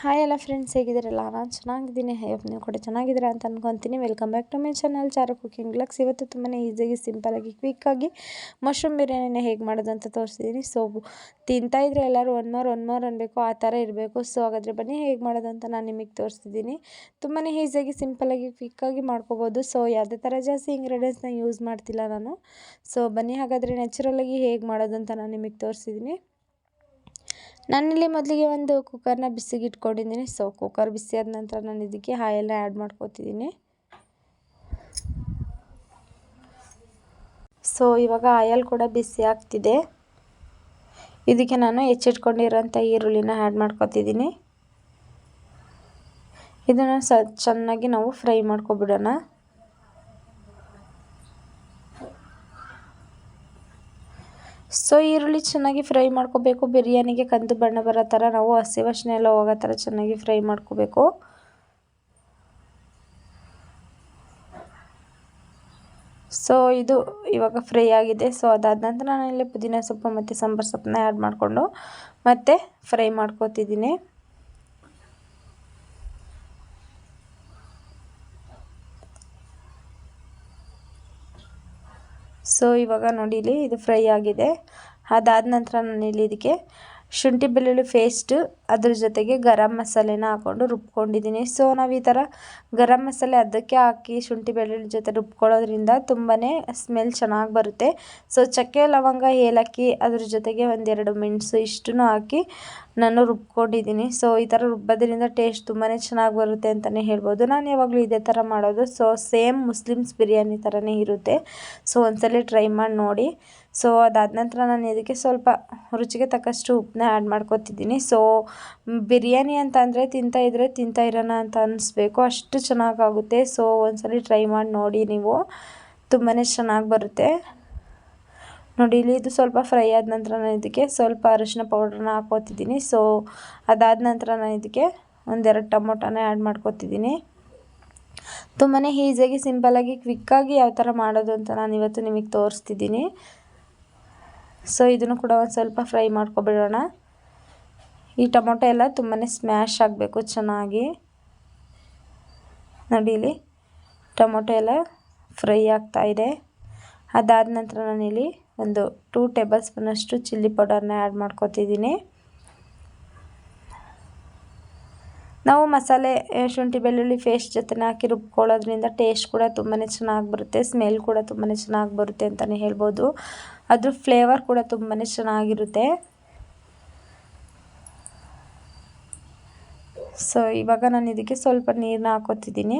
Hi ಎಲ್ಲ friends ಹೇಗಿದ್ದೀರಲ್ಲ? ನಾನು ಚೆನ್ನಾಗಿದ್ದೀನಿ. ಹೇಗೆ ನೀವು ಕೂಡ ಚೆನ್ನಾಗಿದ್ದೀರಾ ಅಂತ ಅನ್ಕೊತೀನಿ. Welcome back to my channel Charu cooking lux ಇವತ್ತು ತುಂಬಾ ಈಸಿಯಾಗಿ ಸಿಂಪಲಾಗಿ ಕ್ವಿಕ್ಕಾಗಿ ಮಶ್ರೂಮ್ ಬಿರಿಯಾನಿನ ಹೇಗೆ ಮಾಡೋದು ಅಂತ ತೋರಿಸಿದ್ದೀನಿ. ಸೊ ತಿಂತಾ ಇದ್ರೆ ಎಲ್ಲರೂ ಒನ್ ಮೋರ್ ಒನ್ ಮೋರ್ ಅನ್ಬೇಕು. ಆ ಥರ ಇರಬೇಕು. ಸೊ ಹಾಗಾದರೆ ಬನ್ನಿ ಹೇಗೆ ಮಾಡೋದು ಅಂತ ನಾನು ನಿಮಗೆ ತೋರಿಸ್ತಿದ್ದೀನಿ ತುಂಬಾ ಈಸಿಯಾಗಿ ಸಿಂಪಲಾಗಿ ಕ್ವಿಕ್ಕಾಗಿ ಮಾಡ್ಕೋಬೋದು. ಸೊ ಯಾವುದೇ ಥರ ಜಾಸ್ತಿ ಇಂಗ್ರೀಡಿಯೆಂಟ್ಸ್ನ ಯೂಸ್ ಮಾಡ್ತಿಲ್ಲ ನಾನು. ಸೊ ಬನ್ನಿ ಹಾಗಾದರೆ ನ್ಯಾಚುರಲಾಗಿ ಹೇಗೆ ಮಾಡೋದು ಅಂತ ನಾನು ನಿಮಗೆ ತೋರಿಸಿದ್ದೀನಿ. ನಾನಿಲ್ಲಿ ಮೊದಲಿಗೆ ಒಂದು ಕುಕ್ಕರ್ನ ಬಿಸಿಗೆ ಇಟ್ಕೊಂಡಿದ್ದೀನಿ ಸೊ ಕುಕ್ಕರ್ ಬಿಸಿ ಆದ ನಂತರ ನಾನು ಇದಕ್ಕೆ ಆಯಲ್ನ ಆ್ಯಡ್ ಮಾಡ್ಕೋತಿದ್ದೀನಿ. ಸೊ ಇವಾಗ ಆಯಲ್ ಕೂಡ ಬಿಸಿ ಆಗ್ತಿದೆ. ಇದಕ್ಕೆ ನಾನು ಹೆಚ್ಚಿಟ್ಕೊಂಡಿರೋಂಥ ಈರುಳ್ಳಿನ ಆ್ಯಡ್ ಮಾಡ್ಕೊತಿದ್ದೀನಿ. ಇದನ್ನು ಸ ಚೆನ್ನಾಗಿ ನಾವು ಫ್ರೈ ಮಾಡ್ಕೊಬಿಡೋಣ. ಸೊ, ಈರುಳ್ಳಿ ಚೆನ್ನಾಗಿ ಫ್ರೈ ಮಾಡ್ಕೋಬೇಕು. ಬಿರಿಯಾನಿಗೆ ಕಂದು ಬಣ್ಣ ಬರೋ ಥರ ನಾವು ಹಸಿ ವಾಸನೆ ಎಲ್ಲ ಹೋಗೋ ಥರ ಚೆನ್ನಾಗಿ ಫ್ರೈ ಮಾಡ್ಕೋಬೇಕು. ಸೊ, ಇದು ಇವಾಗ ಫ್ರೈ ಆಗಿದೆ. ಸೊ, ಅದಾದ ನಂತರ ನಾನು ಇಲ್ಲಿ ಪುದೀನ ಸೊಪ್ಪು ಮತ್ತು ಸಾಂಬಾರು ಸೊಪ್ಪನ್ನ ಆ್ಯಡ್ ಮಾಡಿಕೊಂಡು ಮತ್ತೆ ಫ್ರೈ ಮಾಡ್ಕೋತಿದ್ದೀನಿ. ಸೊ ಇವಾಗ ನೋಡಿ ಇಲ್ಲಿ ಇದು ಫ್ರೈ ಆಗಿದೆ. ಅದಾದ ನಂತರ ನಾನು ಇಲ್ಲಿ ಇದಕ್ಕೆ ಶುಂಠಿ ಬೆಳ್ಳುಳ್ಳಿ ಪೇಸ್ಟ್ ಅದ್ರ ಜೊತೆಗೆ ಗರಂ ಮಸಾಲೆನ ಹಾಕ್ಕೊಂಡು ರುಬ್ಕೊಂಡಿದ್ದೀನಿ. ಸೊ ನಾವು ಈ ಥರ ಗರಂ ಮಸಾಲೆ ಅದಕ್ಕೆ ಹಾಕಿ ಶುಂಠಿ ಬೆಳ್ಳುಳ್ಳಿ ಜೊತೆ ರುಬ್ಕೊಳ್ಳೋದ್ರಿಂದ ತುಂಬಾ ಸ್ಮೆಲ್ ಚೆನ್ನಾಗಿ ಬರುತ್ತೆ. ಸೊ ಚಕ್ಕೆ, ಲವಂಗ, ಏಲಕ್ಕಿ ಅದ್ರ ಜೊತೆಗೆ ಒಂದೆರಡು ಮೆಣಸು ಇಷ್ಟನ್ನು ಹಾಕಿ ನಾನು ರುಬ್ಕೊಂಡಿದ್ದೀನಿ. ಸೊ ಈ ಥರ ರುಬ್ಬೋದ್ರಿಂದ ಟೇಸ್ಟ್ ತುಂಬಾ ಚೆನ್ನಾಗಿ ಬರುತ್ತೆ ಅಂತಲೇ ಹೇಳ್ಬೋದು. ನಾನು ಯಾವಾಗಲೂ ಇದೇ ಥರ ಮಾಡೋದು. ಸೊ ಸೇಮ್ ಮುಸ್ಲಿಮ್ಸ್ ಬಿರಿಯಾನಿ ಥರನೇ ಇರುತ್ತೆ. ಸೊ ಒಂದ್ಸಲ ಟ್ರೈ ಮಾಡಿ ನೋಡಿ. ಸೊ ಅದಾದ ನಂತರ ನಾನು ಇದಕ್ಕೆ ಸ್ವಲ್ಪ ರುಚಿಗೆ ತಕ್ಕಷ್ಟು ಉಪ್ಪನ್ನ ಆ್ಯಡ್ ಮಾಡ್ಕೊತಿದ್ದೀನಿ. ಸೊ ಬಿರಿಯಾನಿ ಅಂತ ಅಂದರೆ ತಿಂತಾ ಇದ್ದರೆ ತಿಂತಾ ಇರೋಣ ಅಂತ ಅನ್ನಿಸ್ಬೇಕು ಅಷ್ಟು ಚೆನ್ನಾಗಾಗುತ್ತೆ ಸೊ ಒಂದ್ಸಲ ಟ್ರೈ ಮಾಡಿ ನೋಡಿ ನೀವು. ತುಂಬಾ ಚೆನ್ನಾಗಿ ಬರುತ್ತೆ. ನೋಡಿ, ಇಲ್ಲಿ ಇದು ಸ್ವಲ್ಪ ಫ್ರೈ ಆದ ನಂತರ ನಾನು ಇದಕ್ಕೆ ಸ್ವಲ್ಪ ಅರಿಶಿನ ಪೌಡ್ರನ್ನ ಹಾಕೋತಿದ್ದೀನಿ ಸೊ ಅದಾದ ನಂತರ ನಾನು ಇದಕ್ಕೆ ಒಂದೆರಡು ಟೊಮೊಟೊನ ಆ್ಯಡ್ ಮಾಡ್ಕೊತಿದ್ದೀನಿ. ತುಂಬಾ ಈಸಿಯಾಗಿ ಸಿಂಪಲಾಗಿ ಕ್ವಿಕ್ಕಾಗಿ ಯಾವ ಥರ ಮಾಡೋದು ಅಂತ ನಾನು ಇವತ್ತು ನಿಮಗೆ ತೋರಿಸ್ತಿದ್ದೀನಿ. ಸೊ ಇದನ್ನು ಕೂಡ ಒಂದು ಸ್ವಲ್ಪ ಫ್ರೈ ಮಾಡ್ಕೊಬಿಡೋಣ. ಈ ಟೊಮೊಟೊ ಎಲ್ಲ ತುಂಬಾ ಸ್ಮ್ಯಾಶ್ ಆಗಬೇಕು ಚೆನ್ನಾಗಿ. ನೋಡಿ, ಇಲ್ಲಿ ಟೊಮೊಟೊ ಎಲ್ಲ ಫ್ರೈ ಆಗ್ತಾ ಇದೆ. ಅದಾದ ನಂತರ ನಾನಿಲ್ಲಿ ಒಂದು ಟೂ ಟೇಬಲ್ ಸ್ಪೂನಷ್ಟು ಚಿಲ್ಲಿ ಪೌಡರ್ನ ಆ್ಯಡ್ ಮಾಡ್ಕೊತಿದ್ದೀನಿ ನಾವು ಮಸಾಲೆ ಶುಂಠಿ, ಬೆಳ್ಳುಳ್ಳಿ ಪೇಸ್ಟ್ ಜೊತೆ ಹಾಕಿ ರುಬ್ಕೊಳ್ಳೋದ್ರಿಂದ ಟೇಸ್ಟ್ ಕೂಡ ತುಂಬಾ ಚೆನ್ನಾಗಿ ಬರುತ್ತೆ ಸ್ಮೆಲ್ ಕೂಡ ತುಂಬಾ ಚೆನ್ನಾಗಿ ಬರುತ್ತೆ ಅಂತಲೇ ಹೇಳ್ಬೋದು. ಅದ್ರ ಫ್ಲೇವರ್ ಕೂಡ ತುಂಬಾ ಚೆನ್ನಾಗಿರುತ್ತೆ. ಸೊ ಇವಾಗ ನಾನು ಇದಕ್ಕೆ ಸ್ವಲ್ಪ ನೀರನ್ನ ಹಾಕೋತಿದ್ದೀನಿ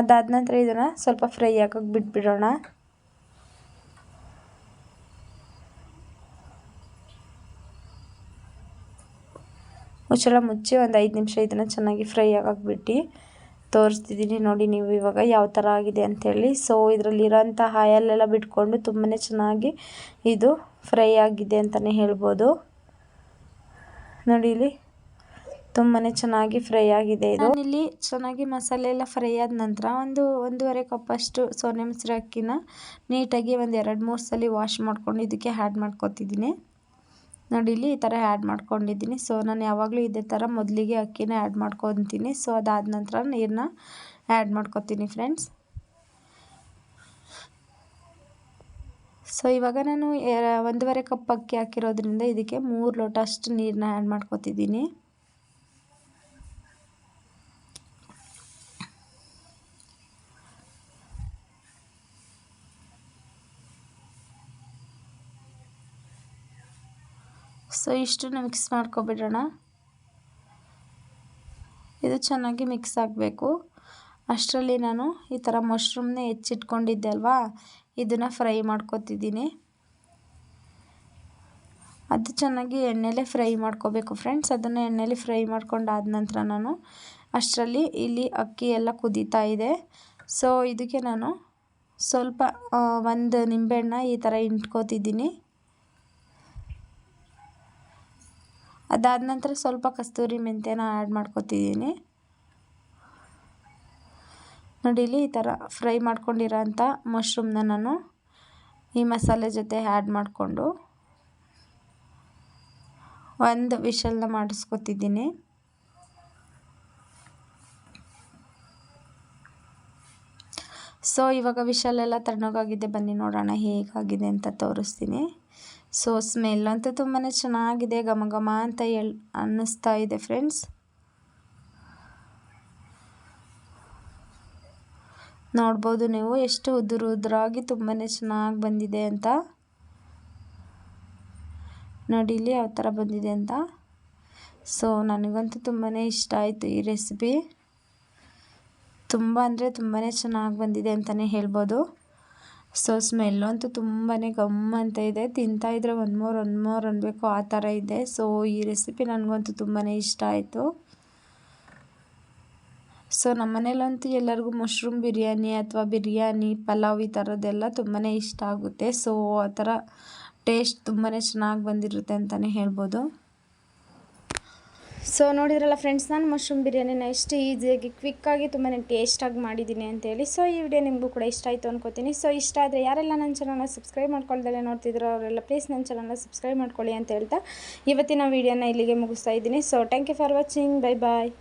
ಅದಾದ ನಂತರ ಇದನ್ನು ಸ್ವಲ್ಪ ಫ್ರೈ ಆಗೋಕ್ಕೆ ಬಿಟ್ಬಿಡೋಣ. ಮುಚ್ಚಳ ಮುಚ್ಚಿ ಒಂದು ಐದು ನಿಮಿಷ ಇದನ್ನು ಚೆನ್ನಾಗಿ ಫ್ರೈ ಆಗೋಕೆ ಬಿಟ್ಟು ತೋರಿಸ್ತಿದ್ದೀನಿ. ನೋಡಿ ನೀವು ಇವಾಗ ಯಾವ ಥರ ಆಗಿದೆ ಅಂಥೇಳಿ. ಸೊ ಇದರಲ್ಲಿರೋಂಥ ಹಾಯಲ್ಲೆಲ್ಲ ಬಿಟ್ಕೊಂಡು ತುಂಬಾ ಚೆನ್ನಾಗಿ ಇದು ಫ್ರೈ ಆಗಿದೆ ಅಂತಲೇ ಹೇಳ್ಬೋದು. ನೋಡಿ ಇಲ್ಲಿ ತುಂಬಾ ಚೆನ್ನಾಗಿ ಫ್ರೈ ಆಗಿದೆ ಇದು. ಇಲ್ಲಿ ಚೆನ್ನಾಗಿ ಮಸಾಲೆ ಎಲ್ಲ ಫ್ರೈ ಆದ ನಂತರ ಒಂದು ಒಂದೂವರೆ ಕಪ್ಪಷ್ಟು ಸೋನೆ ಮೊಸರು ಅಕ್ಕಿನ ನೀಟಾಗಿ ಒಂದು ಎರಡು ಮೂರು ಸಲ ವಾಶ್ ಮಾಡ್ಕೊಂಡು ಇದಕ್ಕೆ ಆ್ಯಡ್ ಮಾಡ್ಕೊತಿದ್ದೀನಿ. ನೋಡಿ ಇಲ್ಲಿ ಈ ಥರ ಆ್ಯಡ್ ಮಾಡ್ಕೊಂಡಿದ್ದೀನಿ. ಸೊ ನಾನು ಯಾವಾಗಲೂ ಇದೇ ಥರ ಮೊದಲಿಗೆ ಅಕ್ಕಿನ ಆ್ಯಡ್ ಮಾಡ್ಕೊತೀನಿ. ಸೊ ಅದಾದ ನಂತರ ನೀರನ್ನ ಆ್ಯಡ್ ಮಾಡ್ಕೊತೀನಿ ಫ್ರೆಂಡ್ಸ್ ಸೊ ಇವಾಗ ನಾನು ಒಂದೂವರೆ ಕಪ್ ಅಕ್ಕಿ ಹಾಕಿರೋದ್ರಿಂದ ಇದಕ್ಕೆ ಮೂರು ಲೋಟ ಅಷ್ಟು ನೀರನ್ನ ಆ್ಯಡ್ ಮಾಡ್ಕೊತಿದ್ದೀನಿ. ಸೊ ಇಷ್ಟನ್ನು ಮಿಕ್ಸ್ ಮಾಡ್ಕೊಬಿಡೋಣ. ಇದು ಚೆನ್ನಾಗಿ ಮಿಕ್ಸ್ ಆಗಬೇಕು. ಅಷ್ಟರಲ್ಲಿ ನಾನು ಈ ಥರ ಮಶ್ರೂಮ್ನೇ ಹೆಚ್ಚಿಟ್ಕೊಂಡಿದ್ದೆ ಅಲ್ವಾ? ಇದನ್ನು ಫ್ರೈ ಮಾಡ್ಕೊತಿದ್ದೀನಿ. ಅದು ಚೆನ್ನಾಗಿ ಎಣ್ಣೆಲೆ ಫ್ರೈ ಮಾಡ್ಕೋಬೇಕು ಫ್ರೆಂಡ್ಸ್ ಅದನ್ನು ಎಣ್ಣೆಲಿ ಫ್ರೈ ಮಾಡ್ಕೊಂಡಾದ ನಂತರ ನಾನು ಅಷ್ಟರಲ್ಲಿ ಇಲ್ಲಿ ಅಕ್ಕಿ ಎಲ್ಲ ಕುದೀತಾ ಇದೆ. ಸೊ ಇದಕ್ಕೆ ನಾನು ಸ್ವಲ್ಪ ಒಂದು ನಿಂಬೆಹಣ್ಣ ಈ ಥರ ಇಂಟ್ಕೋತಿದ್ದೀನಿ ಅದಾದ ನಂತರ ಸ್ವಲ್ಪ ಕಸ್ತೂರಿ ಮೆಂತ್ಯನ ಆ್ಯಡ್ ಮಾಡ್ಕೊತಿದ್ದೀನಿ ನೋಡಿ ಇಲ್ಲಿ ಈ ಥರ ಫ್ರೈ ಮಾಡ್ಕೊಂಡಿರೋ ಅಂಥ ಮಶ್ರೂಮ್ನ ನಾನು ಈ ಮಸಾಲೆ ಜೊತೆ ಆ್ಯಡ್ ಮಾಡಿಕೊಂಡು ಒಂದು ವಿಷಲ್ನ ಮಾಡಿಸ್ಕೊತಿದ್ದೀನಿ ಸೊ ಇವಾಗ ವಿಶಾಲೆಲ್ಲ ತಣ್ಣಗಾಗಿದೆ. ಬನ್ನಿ ನೋಡೋಣ ಹೇಗಾಗಿದೆ ಅಂತ ತೋರಿಸ್ತೀನಿ. ಸೊ ಸ್ಮೆಲ್ ಅಂತೂ ತುಂಬಾ ಚೆನ್ನಾಗಿದೆ, ಘಮ ಘಮ ಅಂತ ಹೇಳ್ ಅನ್ನಿಸ್ತಾ ಇದೆ ಫ್ರೆಂಡ್ಸ್ ನೋಡ್ಬೋದು ನೀವು ಎಷ್ಟು ಉದುರು ಉದುರಾಗಿ ತುಂಬಾ ಚೆನ್ನಾಗಿ ಬಂದಿದೆ ಅಂತ. ನೋಡಿ ಇಲ್ಲಿ ಯಾವ ಥರ ಬಂದಿದೆ ಅಂತ. ಸೊ ನನಗಂತೂ ತುಂಬಾ ಇಷ್ಟ ಆಯಿತು ಈ ರೆಸಿಪಿ ತುಂಬ ಅಂದರೆ ತುಂಬಾ ಚೆನ್ನಾಗಿ ಬಂದಿದೆ ಅಂತಲೇ ಹೇಳ್ಬೋದು. ಸೊ ಸ್ಮೆಲ್ಲು ಅಂತೂ ತುಂಬಾ ಗಮ್ ಅಂತ ಇದೆ. ತಿಂತಾಯಿದ್ರೆ ಒನ್ ಮೋರ್ ಒನ್ ಮೋರ್ ಅನ್ನಬೇಕು ಆ ಥರ ಇದೆ. ಸೊ ಈ ರೆಸಿಪಿ ನನಗಂತೂ ತುಂಬಾ ಇಷ್ಟ ಆಯಿತು. ಸೊ ನಮ್ಮ ಮನೇಲಂತೂ ಎಲ್ಲರಿಗೂ ಮಶ್ರೂಮ್ ಬಿರಿಯಾನಿ ಅಥವಾ ಬಿರಿಯಾನಿ, ಪಲಾವ್ ಈ ಥರದ್ದೆಲ್ಲ ತುಂಬಾ ಇಷ್ಟ ಆಗುತ್ತೆ. ಸೊ ಆ ಥರ ಟೇಸ್ಟ್ ತುಂಬಾ ಚೆನ್ನಾಗಿ ಬಂದಿರುತ್ತೆ ಅಂತಲೇ ಹೇಳ್ಬೋದು. ಸೊ ನೋಡಿದ್ರಲ್ಲ ಫ್ರೆಂಡ್ಸ್ ನಾನು ಮಶ್ರೂಮ್ ಬಿರಿಯಾನಿನ ಎಷ್ಟು ಈಸಿಯಾಗಿ ಕ್ವಿಕ್ಕಾಗಿ ತುಂಬಾ ಟೇಸ್ಟಾಗಿ ಮಾಡಿದ್ದೀನಿ ಅಂತೇಳಿ. ಸೊ ಈ ವಿಡಿಯೋ ನಿಮಗೂ ಕೂಡ ಇಷ್ಟ ಆಯಿತು ಅನ್ಕೋತೀನಿ. ಸೊ ಇಷ್ಟ ಆದರೆ ಯಾರೆಲ್ಲ ನನ್ನ ಚಾನಲ್ನ ಸಬ್ಸ್ಕ್ರೈಬ್ ಮಾಡ್ಕೊಳ್ದಲ್ಲೇ ನೋಡ್ತಿದ್ರು ಅವರೆಲ್ಲ ಪ್ಲೀಸ್ ನನ್ನ ಚಾನಲ್ನ ಸಬ್ಸ್ಕ್ರೈಬ್ ಮಾಡ್ಕೊಳ್ಳಿ ಅಂತ ಹೇಳ್ತಾ ಇವತ್ತಿನ ವೀಡಿಯೋನ ಇಲ್ಲಿಗೆ ಮುಗಿಸ್ತಾ ಇದ್ದೀನಿ. So thank you for watching bye bye